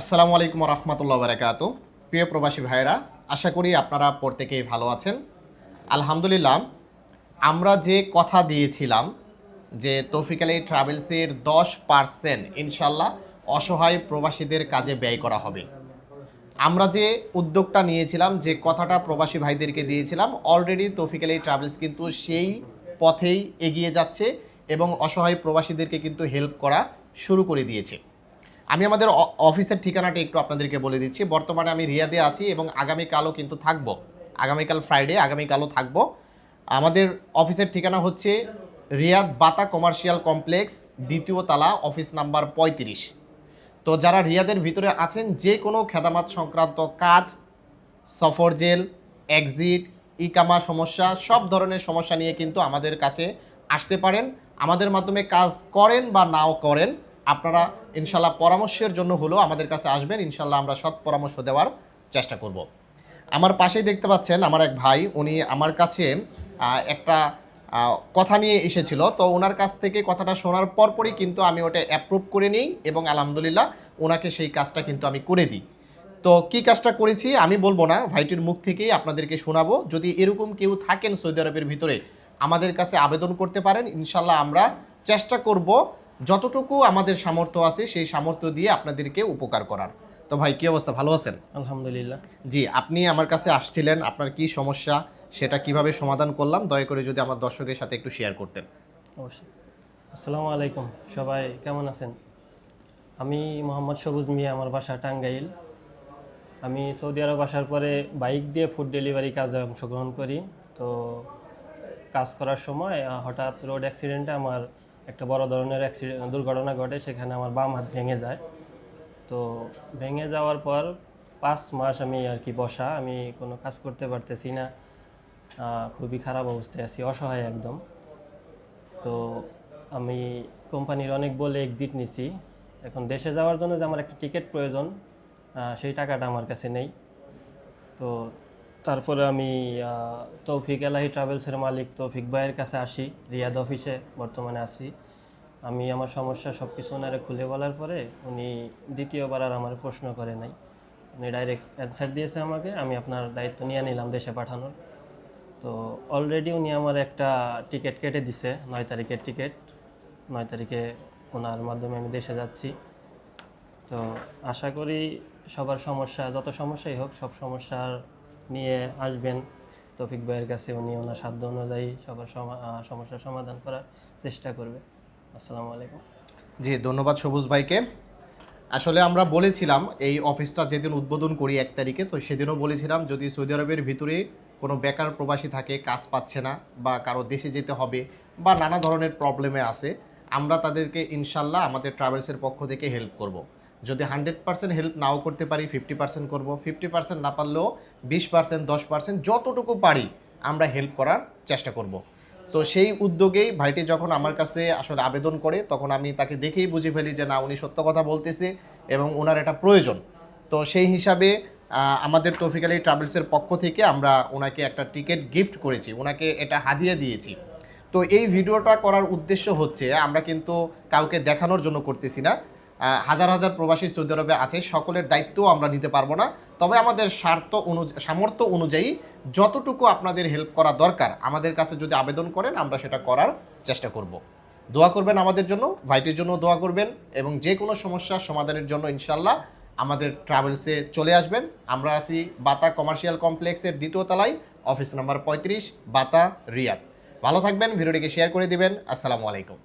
আসসালামু আলাইকুম রহমতুল্লাহ বারাকাত প্রিয় প্রবাসী ভাইরা আশা করি আপনারা প্রত্যেকেই ভালো আছেন। আলহামদুলিল্লাহ, আমরা যে কথা দিয়েছিলাম যে তৌফিক আলী ট্রাভেলসের দশ পার্সেন্ট ইনশাল্লাহ অসহায় প্রবাসীদের কাজে ব্যয় করা হবে। আমরা যে উদ্যোগটা নিয়েছিলাম, যে কথাটা প্রবাসী ভাইদেরকে দিয়েছিলাম অলরেডি তৌফিক আলী ট্রাভেলস কিন্তু সেই পথেই এগিয়ে যাচ্ছে এবং অসহায় প্রবাসীদেরকে কিন্তু হেল্প করা শুরু করে দিয়েছে। আমি আমাদের অফিসের ঠিকানাটা একটু আপনাদেরকে বলে দিচ্ছি। বর্তমানে আমি রিয়াদে আছি এবং আগামীকালও কিন্তু থাকব। আগামীকাল ফ্রাইডে আগামীকালও থাকব। আমাদের অফিসের ঠিকানা হচ্ছে রিয়াদ বাতা কমার্শিয়াল কমপ্লেক্স, দ্বিতীয় তালা, অফিস নাম্বার পঁয়ত্রিশ। তো যারা রিয়াদের ভিতরে আছেন, যে কোনো খেদামাত সংক্রান্ত কাজ, সফর জেল এক্সিট ইকামা সমস্যা, সব ধরনের সমস্যা নিয়ে কিন্তু আমাদের কাছে আসতে পারেন। আমাদের মাধ্যমে কাজ করেন বা নাও করেন। আপনারা ইনশাল্লাহ পরামর্শের জন্য হলেও আমাদের কাছে আসবেন। ইনশাল্লাহ আমরা সৎ পরামর্শ দেওয়ার চেষ্টা করব। আমার পাশেই দেখতে পাচ্ছেন আমার এক ভাই, উনি আমার কাছে একটা কথা নিয়ে এসেছিল। তো ওনার কাছ থেকে কথাটা শোনার পরপরই কিন্তু আমি ওটা অ্যাপ্রুভ করে নিই এবং আলহামদুলিল্লাহ ওনাকে সেই কাজটা কিন্তু আমি করে দিই। তো কি কাজটা করেছি আমি বলব না, ভাইটির মুখ থেকেই আপনাদেরকে শোনাবো। যদি এরকম কেউ থাকেন সৌদি আরবের ভিতরে, আমাদের কাছে আবেদন করতে পারেন। ইনশাল্লাহ আমরা চেষ্টা করব যতটুকু আমাদের সামর্থ্য আছে সেই সামর্থ্য দিয়ে আপনাদেরকে উপকার করার। তো ভাই কি অবস্থা? ভালো আছেন? আলহামদুলিল্লাহ। জি আপনি আমার কাছে আসছিলেন আপনার কি সমস্যা? সেটা কীভাবে সমাধান করলাম? দয়া করে যদি আমার দর্শকের সাথে একটু শেয়ার করতেন। অবশ্যই। আসসালামু আলাইকুম সবাই কেমন আছেন? আমি মোহাম্মদ সবুজ মিয়া আমার বাসা টাঙ্গাইল। আমি সৌদি আরব আসার পরে বাইক দিয়ে ফুড ডেলিভারি কাজে অংশগ্রহণ করি। তো কাজ করার সময় হঠাৎ রোড অ্যাক্সিডেন্টে আমার একটা বড় ধরনের অ্যাক্সিডেন্ট দুর্ঘটনা ঘটে, সেখানে আমার বাম হাত ভেঙে যায়। তো ভেঙে যাওয়ার পর পাঁচ মাস আমি আর কি বসা, আমি কোনো কাজ করতে পারতেছি না। খুবই খারাপ অবস্থায় আছি, অসহায় একদম। তো আমি কোম্পানির অনেক বলে এক্সিট নিছি। এখন দেশে যাওয়ার জন্য যে আমার একটা টিকিট প্রয়োজন সেই টাকাটা আমার কাছে নেই। তো তারপরে আমি তৌফিক এলাহি ট্রাভেলসের মালিক তৌফিক ভাইয়ের কাছে আসি, রিয়াদ অফিসে বর্তমানে আসি আমি আমার সমস্যা সব কিছু ওনারে খুলে বলার পরে উনি দ্বিতীয়বার আর আমার প্রশ্ন করে নাই। উনি ডাইরেক্ট অ্যান্সার দিয়েছে আমাকে, আমি আপনার দায়িত্ব নিয়ে নিলাম দেশে পাঠানোর। তো অলরেডি উনি আমার একটা টিকিট কেটে দিছে, নয় তারিখের টিকিট নয় তারিখে ওনার মাধ্যমে আমি দেশে যাচ্ছি। তো আশা করি সবার সমস্যা, যত সমস্যাই হোক, সব সমস্যার নিয়ে আসবেন। তৌফিক ভাইয়ের কাছে উনি ওনার সাধ্য অনুযায়ী সবার সমা- সমস্যার সমাধান করার চেষ্টা করবে। আসসালামু আলাইকুম। জি, ধন্যবাদ সবুজ ভাইকে। আসলে আমরা বলেছিলাম এই অফিসটা যেদিন উদ্বোধন করি এক তারিখে, তো সেদিনও বলেছিলাম যদি সৌদি আরবের ভিতরে কোনো বেকার প্রবাসী থাকে, কাজ পাচ্ছে না বা কারও দেশে যেতে হবে বা নানা ধরনের প্রবলেমে আছে, আমরা তাদেরকে ইনশাল্লাহ আমাদের ট্রাভেলসের পক্ষ থেকে হেল্প করব। যদি হান্ড্রেড পার্সেন্ট হেল্প নাও করতে পারি, ফিফটি পার্সেন্ট করব, ফিফটি পার্সেন্ট না পারলেও বিশ পার্সেন্ট, দশ পার্সেন্ট, যতটুকু পারি আমরা হেল্প করার চেষ্টা করব। তো সেই উদ্যোগেই ভাইটি যখন আমার কাছে আসলে আবেদন করে, তখন আমি তাকে দেখেই বুঝে ফেলি যে, না, উনি সত্য কথা বলতেছে এবং ওনার এটা প্রয়োজন। তো সেই হিসাবে আমাদের তৌফিক আলী ট্রাভেলসের পক্ষ থেকে আমরা ওনাকে একটা টিকিট গিফট করেছি। ওনাকে এটা হাদিয়ে দিয়েছি। তো এই ভিডিওটা করার উদ্দেশ্য হচ্ছে, আমরা কিন্তু কাউকে দেখানোর জন্য করতেছি না। হাজার হাজার প্রবাসী সৌদি আরবে আছে, সকলের দায়িত্বও আমরা নিতে পারব না। তবে আমাদের স্বার্থ অনুযায়ী সামর্থ্য অনুযায়ী যতটুকু আপনাদের হেল্প করা দরকার, আমাদের কাছে যদি আবেদন করেন, আমরা সেটা করার চেষ্টা করব। দোয়া করবেন আমাদের জন্য, ভাইটির জন্য দোয়া করবেন এবং যে কোনো সমস্যার সমাধানের জন্য ইনশাল্লাহ আমাদের ট্রাভেলসে চলে আসবেন। আমরা আছি বাতা কমার্শিয়াল কমপ্লেক্সের দ্বিতীয় তলায় অফিস নাম্বার পঁয়ত্রিশ, বাতা রিয়াদ। ভালো থাকবেন, ভিডিওটিকে শেয়ার করে দিবেন। আসসালামু আলাইকুম।